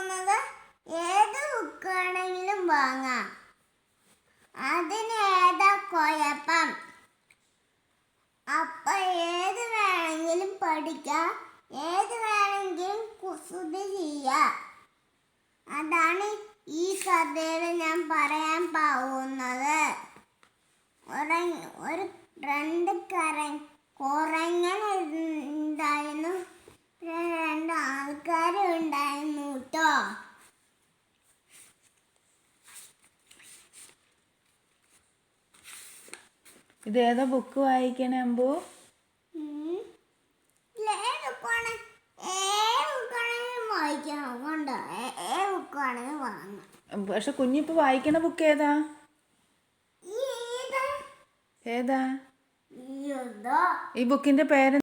പോകുന്നത്? ഏത് ബുക്കാണെങ്കിലും വാങ്ങാം. അതിന് ഏതാ കുഴപ്പം? അപ്പൊ ഏത് വേണമെങ്കിലും പഠിക്കാം. ഏത് വേണമെങ്കിലും കുസുതി ചെയ്യാം. അതാണ് ഈ കഥയിൽ ഞാൻ പറയാൻ പോകുന്നത്. ഒരു രണ്ട് കര കുറങ്ങനെ ഇത് ഏതാ ബുക്ക് വായിക്കണേ അമ്പു പക്ഷെ കുഞ്ഞിപ്പോ വായിക്കണ ബുക്ക് ഏതാ? ഏതാ? ഈ ബുക്കിന്റെ പേര്